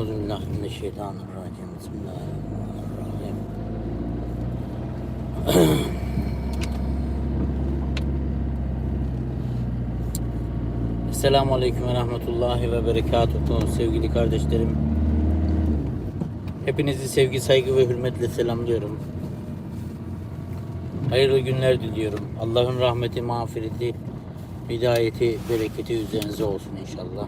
Euzubillahimineşşeytanirracim. Bismillahirrahmanirrahim. Esselamu Aleyküm ve Rahmetullahi ve Berekatuhu sevgili kardeşlerim. Hepinizi sevgi, saygı ve hürmetle selamlıyorum. Hayırlı günler diliyorum. Allah'ın rahmeti, mağfireti, hidayeti, bereketi üzerinize olsun inşallah.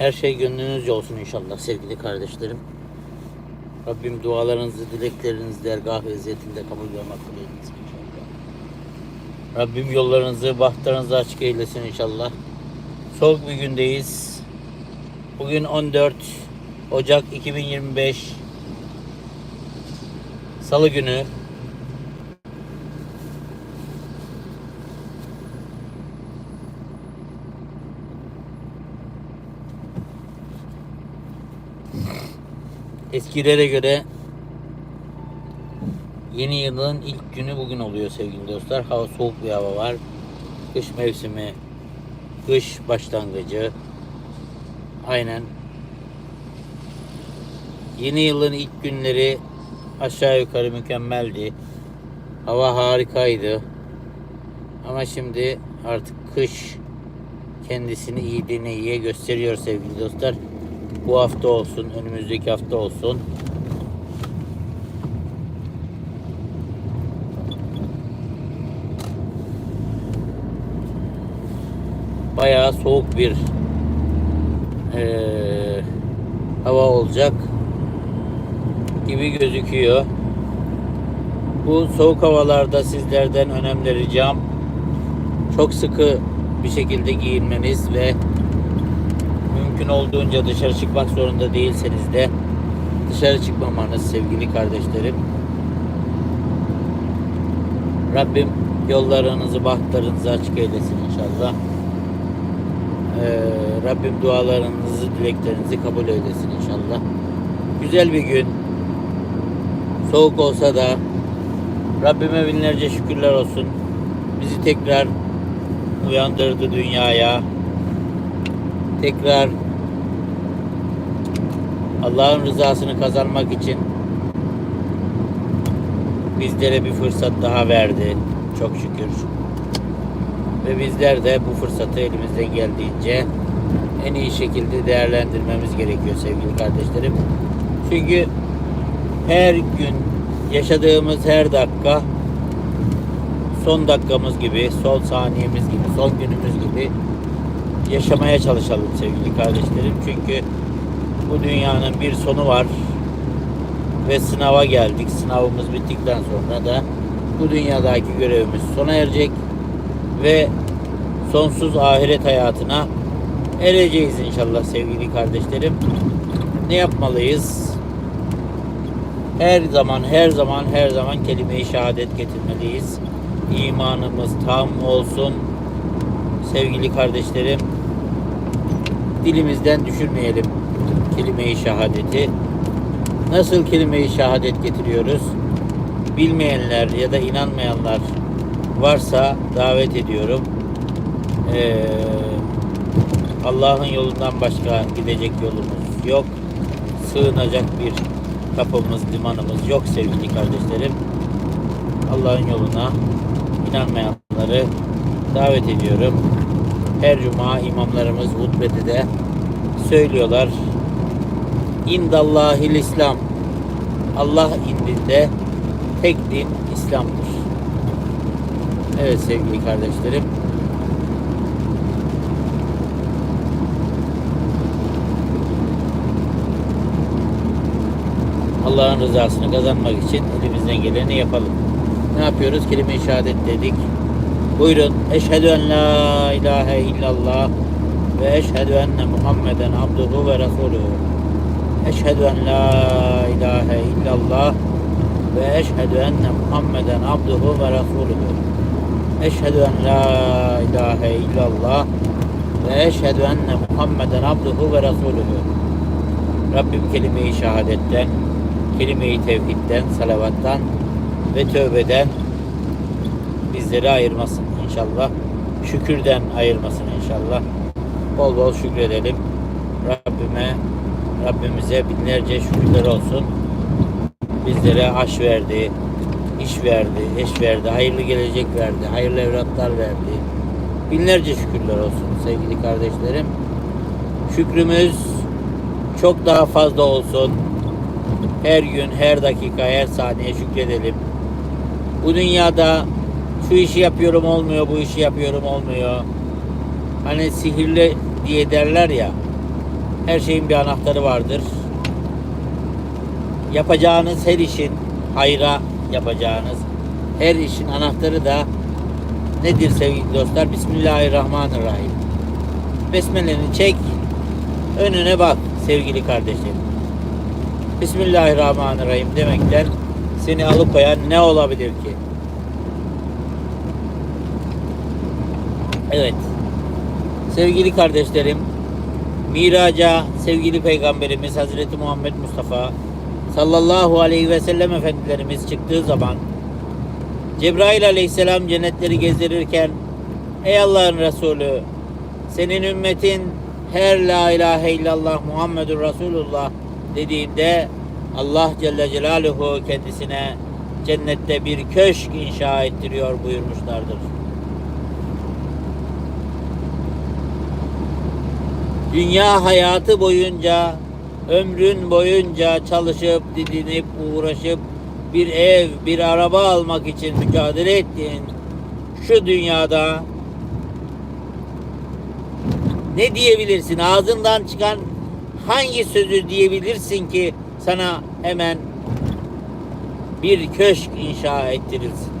Her şey gönlünüzce olsun inşallah sevgili kardeşlerim. Rabbim dualarınızı, dileklerinizi dergah izzetinde kabul ve makbul eylesin inşallah. Rabbim yollarınızı, bahtlarınızı açık eylesin inşallah. Soğuk bir gündeyiz. Bugün 14 Ocak 2025 Salı günü. Eskilere göre yeni yılın ilk günü bugün oluyor sevgili dostlar. Hava soğuk bir hava var. Kış mevsimi, kış başlangıcı. Aynen. Yeni yılın ilk günleri aşağı yukarı mükemmeldi. Hava harikaydı. Ama şimdi artık kış kendisini iyiliğine iyiye gösteriyor sevgili dostlar. Bu hafta olsun, önümüzdeki hafta olsun. Bayağı soğuk bir eee, hava olacak gibi gözüküyor. Bu soğuk havalarda sizlerden önemli ricam çok sıkı bir şekilde giyinmeniz ve mümkün olduğunca dışarı çıkmak zorunda değilseniz de dışarı çıkmamanız sevgili kardeşlerim. Rabbim yollarınızı, bahtlarınızı açık eylesin inşallah. Ee, Rabbim dualarınızı, dileklerinizi kabul eylesin inşallah. Güzel bir gün. Soğuk olsa da Rabbime binlerce şükürler olsun. Bizi tekrar uyandırdı dünyaya. Tekrar Allah'ın rızasını kazanmak için bizlere bir fırsat daha verdi. Çok şükür. Ve bizler de bu fırsatı elimizden geldiğince en iyi şekilde değerlendirmemiz gerekiyor sevgili kardeşlerim. Çünkü her gün yaşadığımız her dakika son dakikamız gibi, son saniyemiz gibi, son günümüz gibi yaşamaya çalışalım sevgili kardeşlerim. Çünkü bu dünyanın bir sonu var ve sınava geldik. Sınavımız bittikten sonra da bu dünyadaki görevimiz sona erecek ve sonsuz ahiret hayatına ereceğiz inşallah sevgili kardeşlerim. Ne yapmalıyız? Her zaman, her zaman, her zaman kelime-i şehadet getirmeliyiz. İmanımız tam olsun. Sevgili kardeşlerim, dilimizden düşürmeyelim kelime-i şehadeti. Nasıl kelime-i şehadet getiriyoruz? Bilmeyenler ya da inanmayanlar varsa davet ediyorum. Ee, Allah'ın yolundan başka gidecek yolumuz yok. Sığınacak bir kapımız, limanımız yok sevgili kardeşlerim. Allah'ın yoluna inanmayanları davet ediyorum. Her cuma imamlarımız hutbede de söylüyorlar. İndallahil İslam. Allah indinde tek din İslam'dır. Evet sevgili kardeşlerim. Allah'ın rızasını kazanmak için elimizden geleni yapalım. Ne yapıyoruz? Kelime-i şehadet dedik. Buyurun. Eşhedü en la ilahe illallah ve eşhedü enne Muhammeden abduhu ve resuluhu. Eşhedü en la ilahe illallah ve eşhedü enne Muhammeden abduhu ve resuluhu. Eşhedü en la ilahe illallah ve eşhedü enne Muhammeden abduhu ve resuluhu. Rabbim kelime-i şehadetten, kelime-i tevhidden, salavattan ve tövbeden bizleri ayırmasın inşallah. Şükürden ayırmasın inşallah. Bol bol şükredelim. Rabbime Rabbimize binlerce şükürler olsun. Bizlere aş verdi, iş verdi, eş verdi, hayırlı gelecek verdi, hayırlı evlatlar verdi. Binlerce şükürler olsun sevgili kardeşlerim. Şükrümüz çok daha fazla olsun. Her gün, her dakika, her saniye şükredelim. Bu dünyada şu işi yapıyorum olmuyor, bu işi yapıyorum olmuyor. Hani sihirli diye derler ya. Her şeyin bir anahtarı vardır. Yapacağınız her işin hayra yapacağınız her işin anahtarı da nedir sevgili dostlar? Bismillahirrahmanirrahim. Besmeleni çek. Önüne bak sevgili kardeşim. Bismillahirrahmanirrahim demekten seni alıkoyan ne olabilir ki? Evet. Sevgili kardeşlerim, Miraca sevgili Peygamberimiz Hazreti Muhammed Mustafa sallallahu aleyhi ve sellem Efendilerimiz çıktığı zaman Cebrail aleyhisselam cennetleri gezdirirken Ey Allah'ın Resulü senin ümmetin her la ilahe illallah Muhammedur Resulullah dediğinde Allah Celle Celaluhu kendisine cennette bir köşk inşa ettiriyor buyurmuşlardır. Dünya hayatı boyunca, ömrün boyunca çalışıp, didinip, uğraşıp bir ev, bir araba almak için mücadele ettiğin şu dünyada ne diyebilirsin? Ağzından çıkan hangi sözü diyebilirsin ki sana hemen bir köşk inşa ettirilsin?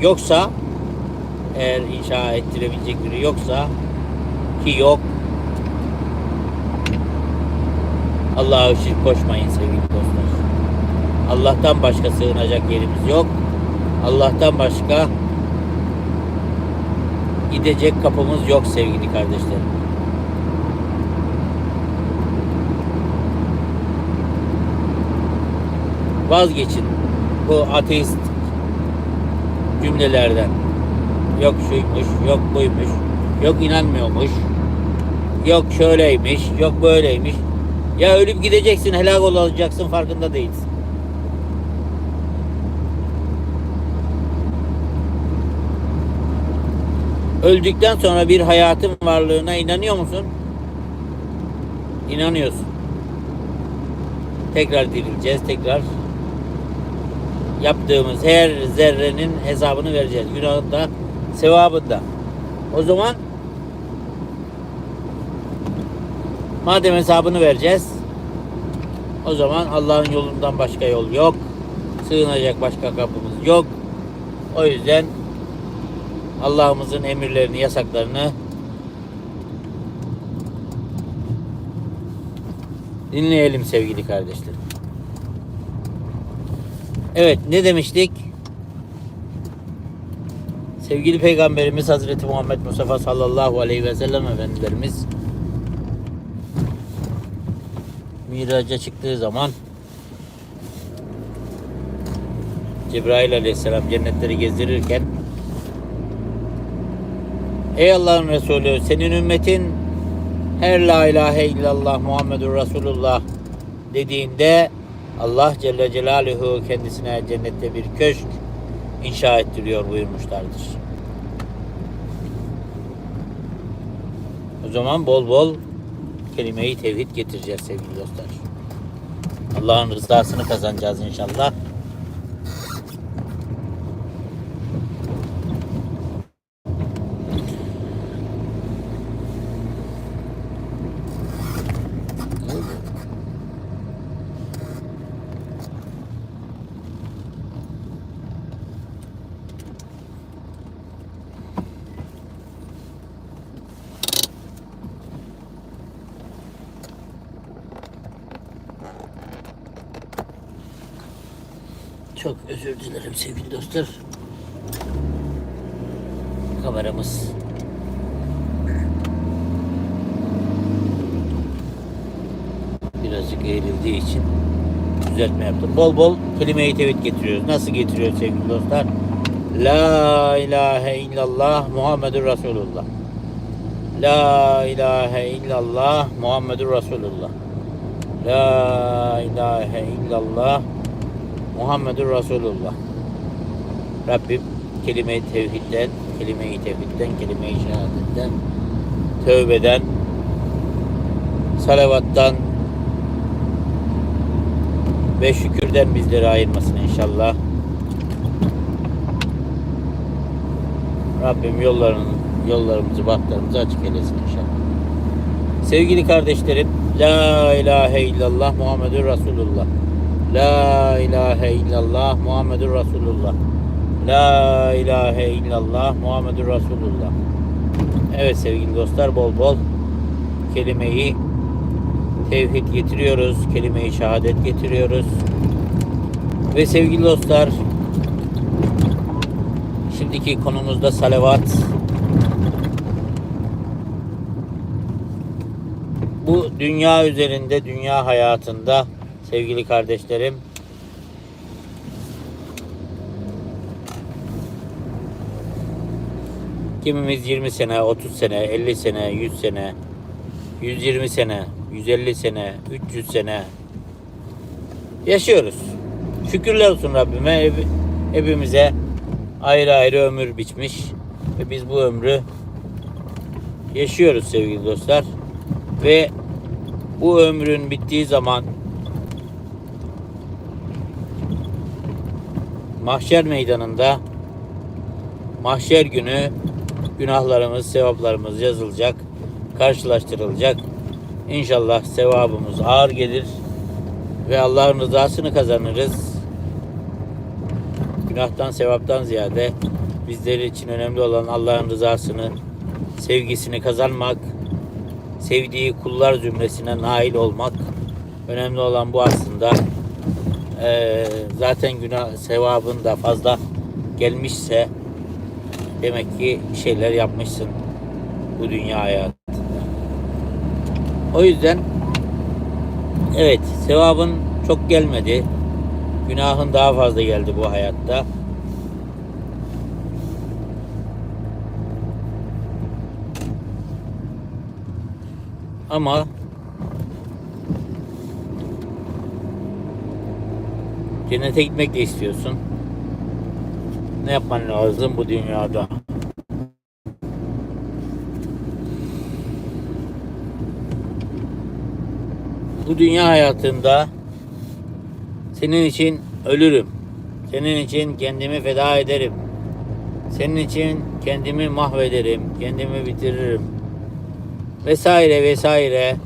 Yoksa eğer inşa ettirebilecek biri yoksa ki yok Allah'a şirk koşmayın sevgili dostlar. Allah'tan başka sığınacak yerimiz yok. Allah'tan başka gidecek kapımız yok sevgili kardeşlerim. Vazgeçin bu ateist cümlelerden. Yok şuymuş, yok buymuş, yok inanmıyormuş, yok şöyleymiş, yok böyleymiş. Ya ölüp gideceksin, helak olacaksın farkında değilsin. Öldükten sonra bir hayatın varlığına inanıyor musun? İnanıyorsun. Tekrar dirileceğiz, tekrar yaptığımız her zerrenin hesabını vereceğiz. Günahında, sevabında. O zaman madem hesabını vereceğiz o zaman Allah'ın yolundan başka yol yok. Sığınacak başka kapımız yok. O yüzden Allah'ımızın emirlerini, yasaklarını dinleyelim sevgili kardeşlerim. Evet ne demiştik? Sevgili Peygamberimiz Hazreti Muhammed Mustafa sallallahu aleyhi ve sellem Efendilerimiz Miraca çıktığı zaman Cebrail aleyhisselam cennetleri gezdirirken Ey Allah'ın Resulü senin ümmetin her la ilahe illallah Muhammedur Resulullah dediğinde Allah Celle Celaluhu kendisine cennette bir köşk inşa ettiriyor buyurmuşlardır. O zaman bol bol kelime-i tevhid getireceğiz sevgili dostlar. Allah'ın rızasını kazanacağız inşallah. Çok özür dilerim sevgili dostlar. Kameramız birazcık eğrildiği için düzeltme yaptım. Bol bol kelime-i tevhid getiriyoruz. Nasıl getiriyoruz sevgili dostlar? La ilahe illallah Muhammedur Resulullah. La ilahe illallah Muhammedur Resulullah. La ilahe illallah Muhammedur Resulullah. Rabbim kelime-i tevhidden, kelime-i tevhidden, kelime-i şehadetten, tövbeden, salavattan ve şükürden bizleri ayırmasın inşallah. Rabbim yollarını, yollarımızı, bahtlarımızı açık eylesin inşallah. Sevgili kardeşlerim, La ilahe illallah Muhammedur Resulullah. La ilahe illallah Muhammedur Resulullah. La ilahe illallah Muhammedur Resulullah. Evet sevgili dostlar bol bol kelimeyi tevhid getiriyoruz. Kelimeyi şehadet getiriyoruz. Ve sevgili dostlar şimdiki konumuzda salavat. Bu dünya üzerinde, dünya hayatında sevgili kardeşlerim Kimimiz 20 sene, 30 sene, 50 sene, 100 sene, 120 sene, 150 sene, 300 sene yaşıyoruz. Şükürler olsun Rabbime hep- hepimize ayrı ayrı ömür biçmiş ve biz bu ömrü yaşıyoruz sevgili dostlar. Ve bu ömrün bittiği zaman mahşer meydanında mahşer günü günahlarımız, sevaplarımız yazılacak, karşılaştırılacak. İnşallah sevabımız ağır gelir ve Allah'ın rızasını kazanırız. Günahtan, sevaptan ziyade bizler için önemli olan Allah'ın rızasını, sevgisini kazanmak, sevdiği kullar zümresine nail olmak. Önemli olan bu aslında. Ee, zaten günah sevabın da fazla gelmişse demek ki şeyler yapmışsın bu dünya hayatında. O yüzden evet sevabın çok gelmedi. Günahın daha fazla geldi bu hayatta. Ama cennete gitmek de istiyorsun. Ne yapman lazım bu dünyada? Bu dünya hayatında senin için ölürüm. Senin için kendimi feda ederim. Senin için kendimi mahvederim. Kendimi bitiririm. Vesaire vesaire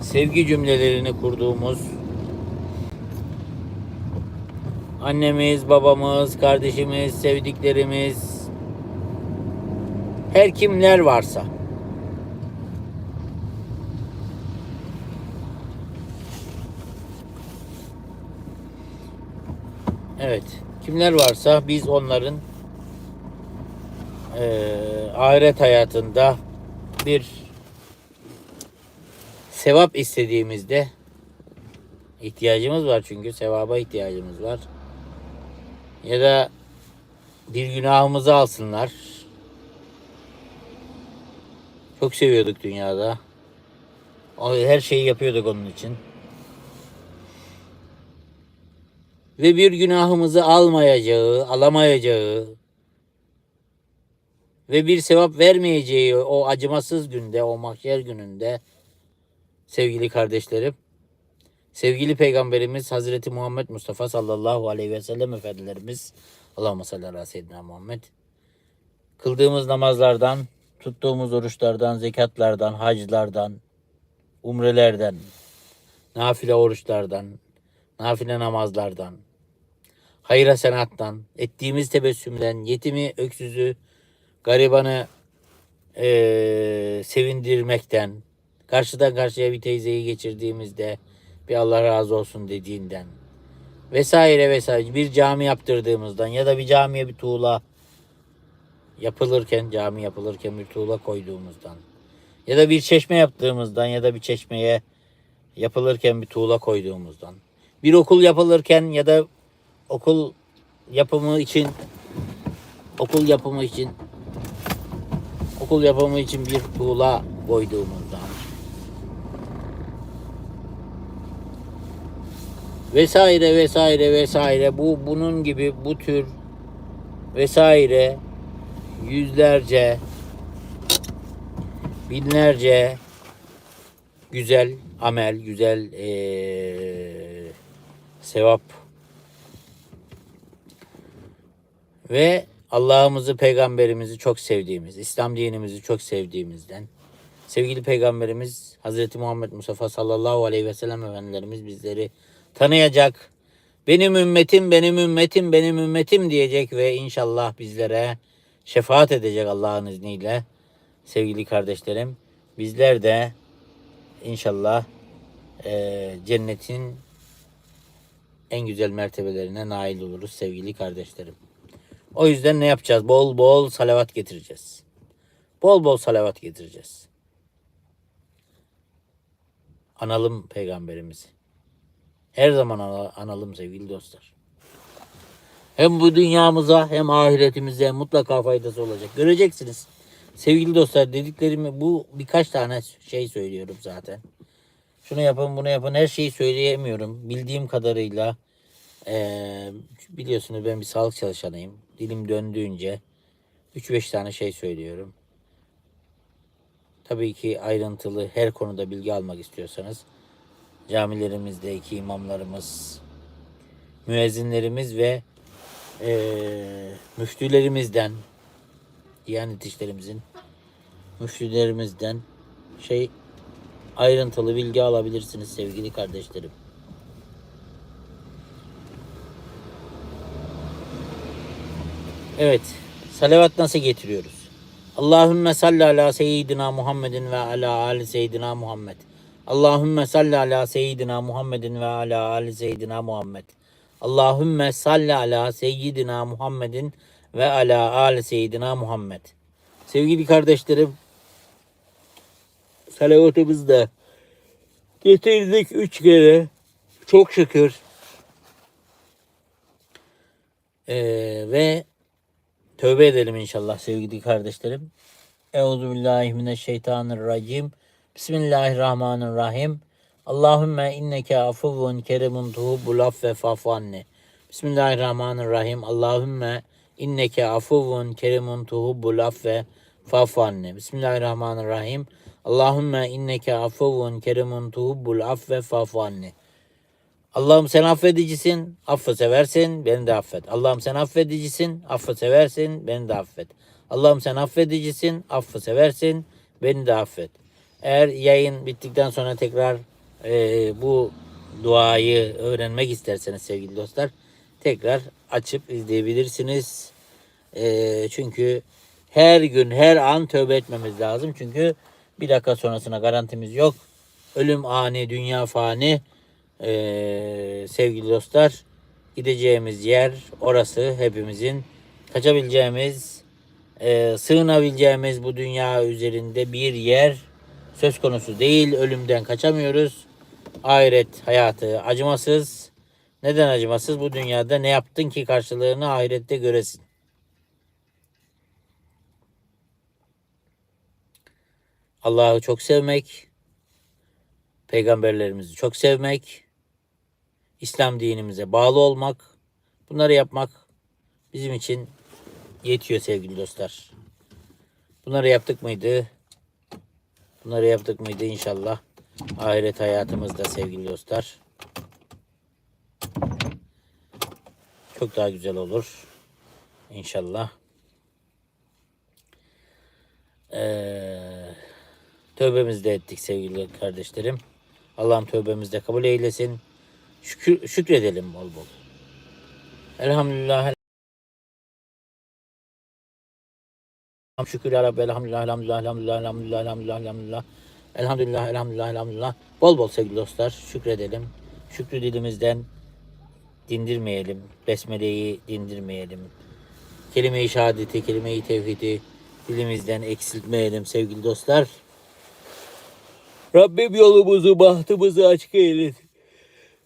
sevgi cümlelerini kurduğumuz annemiz, babamız, kardeşimiz, sevdiklerimiz her kimler varsa Evet. Kimler varsa biz onların eee ahiret hayatında bir sevap istediğimizde ihtiyacımız var çünkü sevaba ihtiyacımız var. Ya da bir günahımızı alsınlar. Çok seviyorduk dünyada. Her şeyi yapıyorduk onun için. Ve bir günahımızı almayacağı, alamayacağı ve bir sevap vermeyeceği o acımasız günde, o mahşer gününde sevgili kardeşlerim, sevgili peygamberimiz Hazreti Muhammed Mustafa sallallahu aleyhi ve sellem efendilerimiz Allahümme salli ala seyyidina Muhammed. Kıldığımız namazlardan, tuttuğumuz oruçlardan, zekatlardan, haclardan, umrelerden, nafile oruçlardan, nafile namazlardan, hayra senattan, ettiğimiz tebessümden, yetimi, öksüzü, garibanı eee, sevindirmekten, karşıdan karşıya bir teyzeyi geçirdiğimizde bir Allah razı olsun dediğinden vesaire vesaire. Bir cami yaptırdığımızdan ya da bir camiye bir tuğla yapılırken cami yapılırken bir tuğla koyduğumuzdan ya da bir çeşme yaptığımızdan ya da bir çeşmeye yapılırken bir tuğla koyduğumuzdan bir okul yapılırken ya da okul yapımı için okul yapımı için okul yapımı için bir tuğla koyduğumuzdan vesaire vesaire vesaire. Bu bunun gibi bu tür vesaire yüzlerce binlerce güzel amel, güzel eee, sevap ve Allah'ımızı, peygamberimizi çok sevdiğimiz, İslam dinimizi çok sevdiğimizden sevgili peygamberimiz Hazreti Muhammed Mustafa sallallahu aleyhi ve sellem efendilerimiz bizleri tanıyacak. Benim ümmetim, benim ümmetim, benim ümmetim diyecek ve inşallah bizlere şefaat edecek Allah'ın izniyle. Sevgili kardeşlerim, bizler de inşallah eee, cennetin en güzel mertebelerine nail oluruz sevgili kardeşlerim. O yüzden ne yapacağız? Bol bol salavat getireceğiz. Bol bol salavat getireceğiz. Analım peygamberimizi. Her zaman ana- analım sevgili dostlar. Hem bu dünyamıza hem ahiretimize mutlaka faydası olacak. Göreceksiniz. Sevgili dostlar dediklerimi bu birkaç tane şey söylüyorum zaten. Şunu yapın bunu yapın her şeyi söyleyemiyorum. Bildiğim kadarıyla eee, biliyorsunuz ben bir sağlık çalışanıyım. Dilim döndüğünce 3-5 tane şey söylüyorum. Tabii ki ayrıntılı her konuda bilgi almak istiyorsanız camilerimizdeki imamlarımız, müezzinlerimiz ve eee müftülerimizden, Diyanet işlerimizin müftülerimizden şey ayrıntılı bilgi alabilirsiniz sevgili kardeşlerim. Evet. Salavat nasıl getiriyoruz? Allahümme salli ala seyyidina Muhammedin ve ala ali seyyidina Muhammed. Allahümme salli ala seyyidina Muhammedin ve ala ali seyyidina Muhammed. Allahümme salli ala seyyidina Muhammedin ve ala ali seyyidina Muhammed. Sevgili kardeşlerim, salavatımızı da getirdik üç kere. Çok şükür. Ee, ve tövbe edelim inşallah sevgili kardeşlerim. Euzubillahimineşşeytanirracim. Bismillahirrahmanirrahim. Allahümme inneke afuvun kerimun tuhubbul affe fa'fu anni. Bismillahirrahmanirrahim. Allahümme inneke afuvun kerimun tuhubbul affe fa'fu anni. Bismillahirrahmanirrahim. Allahümme inneke afuvun kerimun tuhubbul affe fa'fu anni. Allah'ım sen affedicisin, affı seversin, beni de affet. Allah'ım sen affedicisin, affı seversin, beni de affet. Allah'ım sen affedicisin, affı seversin, beni de affet. Eğer yayın bittikten sonra tekrar eee, bu duayı öğrenmek isterseniz sevgili dostlar, tekrar açıp izleyebilirsiniz. Eee, çünkü her gün, her an tövbe etmemiz lazım. Çünkü bir dakika sonrasına garantimiz yok. Ölüm ani, dünya fani. Ee, sevgili dostlar gideceğimiz yer orası hepimizin kaçabileceğimiz e, sığınabileceğimiz bu dünya üzerinde bir yer söz konusu değil ölümden kaçamıyoruz ahiret hayatı acımasız neden acımasız bu dünyada ne yaptın ki karşılığını ahirette göresin Allah'ı çok sevmek peygamberlerimizi çok sevmek, İslam dinimize bağlı olmak, bunları yapmak bizim için yetiyor sevgili dostlar. Bunları yaptık mıydı? Bunları yaptık mıydı inşallah ahiret hayatımızda sevgili dostlar. Çok daha güzel olur. İnşallah. Ee, tövbemizi de ettik sevgili kardeşlerim. Allah'ım tövbemizi de kabul eylesin. Şükür, şükredelim bol bol. Elhamdülillah. Şükür ya Rabbi. Elhamdülillah, elhamdülillah, elhamdülillah, elhamdülillah, elhamdülillah, elhamdülillah. Elhamdülillah, elhamdülillah, elhamdülillah. Bol bol sevgili dostlar şükredelim. Şükrü dilimizden dindirmeyelim. Besmele'yi dindirmeyelim. Kelime-i şehadeti, kelime-i tevhidi dilimizden eksiltmeyelim sevgili dostlar. Rabbim yolumuzu, bahtımızı açık eylesin.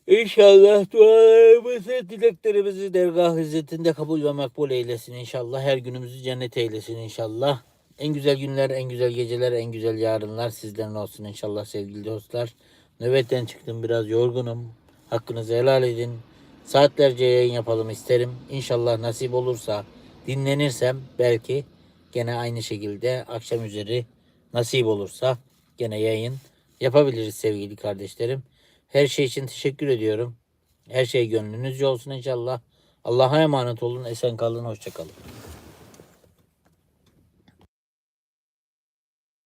İnşallah dualarımızı, dileklerimizi dergah hizmetinde kabul ve makbul eylesin inşallah. Her günümüzü cennet eylesin inşallah. En güzel günler, en güzel geceler, en güzel yarınlar sizlerin olsun inşallah sevgili dostlar. Nöbetten çıktım biraz yorgunum. Hakkınızı helal edin. Saatlerce yayın yapalım isterim. İnşallah nasip olursa dinlenirsem belki gene aynı şekilde akşam üzeri nasip olursa gene yayın yapabiliriz sevgili kardeşlerim. Her şey için teşekkür ediyorum. Her şey gönlünüzce olsun inşallah. Allah'a emanet olun. Esen kalın. Hoşça kalın.